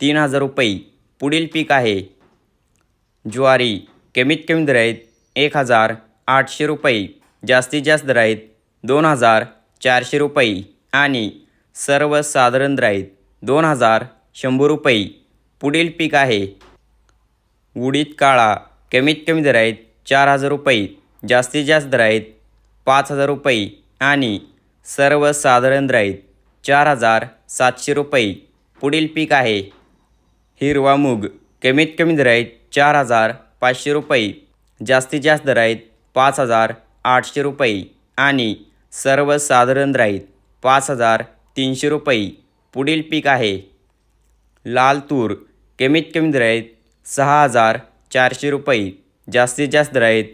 तीन हजार रुपये. पुढील पीक आहे. ज्वारी कमीत कमी दर आहेत एक हजार आठशे रुपये. जास्तीत जास्त दर आहेत दोन हजार चारशे रुपये. आणि सर्वसाधारण दर आहेत दोन हजार शंभर रुपये. पुढील पीक आहे. उडीद काळा कमीत कमी दर आहेत चार हजार रुपये. जास्तीत जास्त दर आहेत पाच हजार रुपये. आणि सर्वसाधारण दर आहेत चार हजार सातशे रुपये. पुढील पीक आहे. हिरवा मूग. कमीत कमी दर आहेत चार हजार पाचशे रुपये. जास्तीत जास्त दर आहेत पाच हजार आठशे रुपये. आणि सर्वसाधारण दर आहेत पाच हजार तीनशे रुपये. पुढील पीक आहे. लाल तूर. कमीत कमी दर आहेत सहा हजार चारशे रुपये. जास्तीत जास्त दर आहेत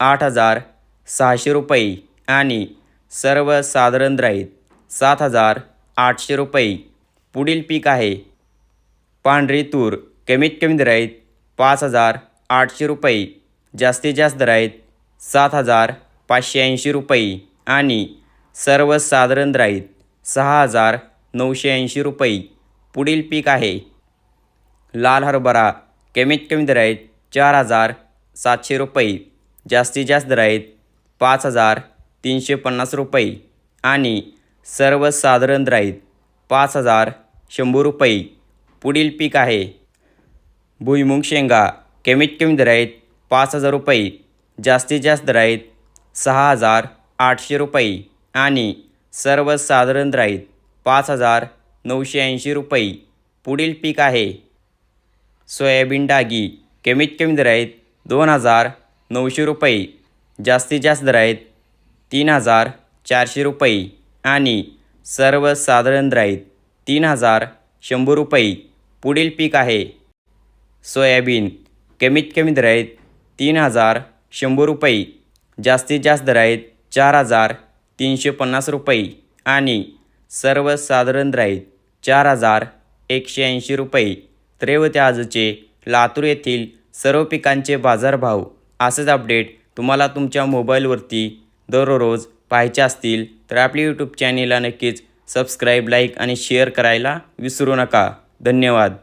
आठ हजार सहाशे रुपये. आणि सर्वसाधारण दर आहेत सात हजार आठशे रुपये. पुढील पीक आहे. पांढरी तूर कमीत कमी दर आहेत पाच हजार आठशे रुपये जास्तीत जास्त दर आहेत सात हजार पाचशे ऐंशी रुपये आणि सर्वसाधारण दर आहेत सहा हजार नऊशे ऐंशी रुपये पुढील पीक आहे. लाल हरभरा कमीत कमी दर आहेत चार हजार सातशे रुपये जास्तीत जास्त दर आहेत पाच हजार तीनशे पन्नास रुपये आणि सर्वसाधारण दर आहेत पाच हजार शंभर रुपये. पुढील पीक आहे. भुईमुग शेंगा कमीत कमी दर आहेत पाच हजार रुपये जास्तीत जास्त दर आहेत सहा हजार आठशे रुपये आणि सर्वसाधारण दर आहेत पाच हजार नऊशे ऐंशी रुपये पुढील पीक आहे. सोयाबीन डागी कमीत कमी दर आहेत दोन हजार नऊशे रुपये जास्तीत जास्त दर आहेत तीन हजार चारशे रुपये आणि सर्वसाधारण दर आहेत तीन हजार शंभर रुपये पुढील पीक आहे. सोयाबीन कमीत कमी दर आहेत तीन हजार शंभर रुपये जास्तीत जास्त दर आहेत चार हजार तीनशे पन्नास रुपये आणि सर्वसाधारण दर आहेत चार हजार एकशे ऐंशी रुपये. तर आजचे लातूर येथील सर्व पिकांचे बाजारभाव असेच अपडेट तुम्हाला तुमच्या मोबाईलवरती दररोज पाहायचे असतील. तर आपली यूट्यूब चॅनेलला नक्कीच सबस्क्राईब लाईक आणि शेअर करायला विसरू नका. धन्यवाद.